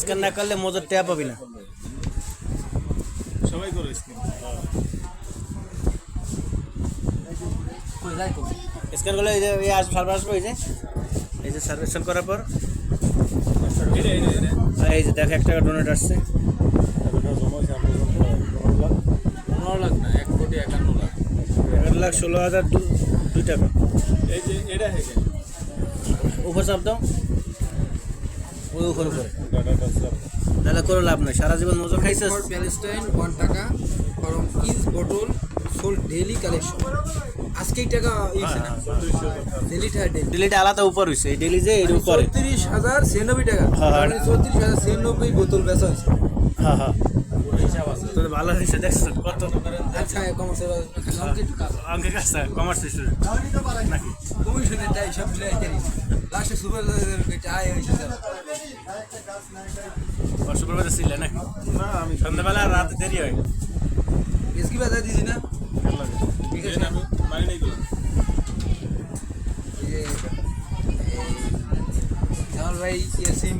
Scan না করলে মজুর ট্যাপ পাবি না। সবাই করে কই স্ক্যান করলে এই যে সার্ভার আসবে এই যে। এই যে সার্ভেশন করার পর। এই যে দেখ এক টাকা ডোনেট আসছে। পনেরো লাখ না এক কোটি একান্ন লাখ। এক লাখ ষোলো হাজার দুই টাকা। এই যে এটা হেগে উপর চাপ দাও। ওই উপর উপরে। তাহলে করে লাভ নাই। সারা জীবন মজুর খাইছিস। ফর প্যালেস্টাইন ওয়ান টাকা। ফরম ইজ বটল সোল ডেইলি কালেকশন আজকেই টাকা ডেলিটা আলাদা উপর হয়েছে এই ডেলি যে এর উপরে। চৌত্রিশ হাজার ছিয়ানব্বই টাকা। হ্যাঁ, হ্যাঁ। মানে চৌত্রিশ হাজার ছিয়ানব্বই বোতল বেচা হ্যাঁ হ্যাঁ। তোর ভালো হয়েছে দেখছ কত। আচ্ছা কমার্স স্টুডেন্ট নাকি? কমিশনের টাই সব মিলে লাস্টে সুপার আয় হয়েছে সুপারভাইজার ছিল না আমি সন্ধ্যাবেলা রাত দেরি হয় এসকি বাজার দিছি না ঠিক আছে আমি মানি নাই জামাল ভাই ইয়াসিম